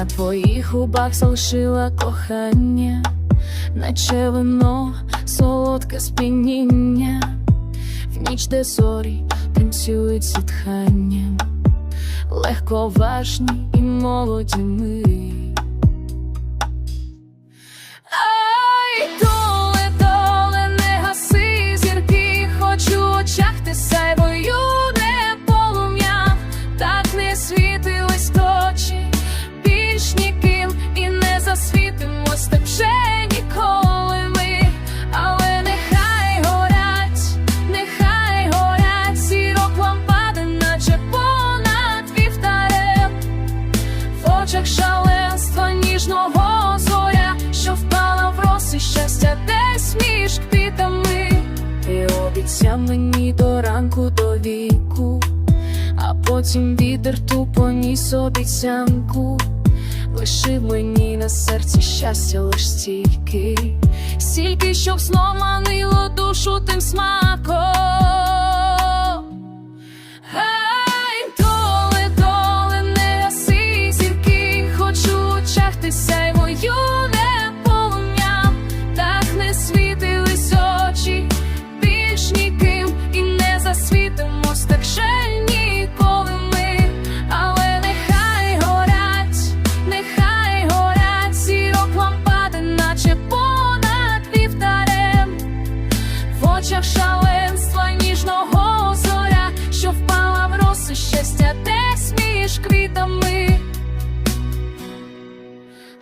на твоїх губах залишила кохання, наче вино, солодке сп'яніння, в ніч, де зорі танцюють зітханням, легковажні і молоді ми. Очах шаленства ніжного зоря, що впала в роси щастя десь між квітами. Ти обіцяв мені до ранку до віку, а потім вітер тупо ніс обіцянку. Лишив мені на серці щастя лиш стільки, стільки, щоб знов манило душу тим смаком.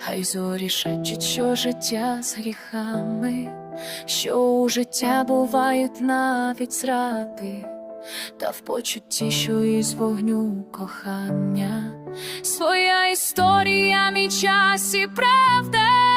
Хай зорі шепчуть, що життя з гріхами, що у життя бувають навіть зради, та в почутті, що із вогню кохання, своя історія, мій час і правда.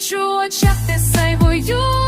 Хочу очах ти сайвою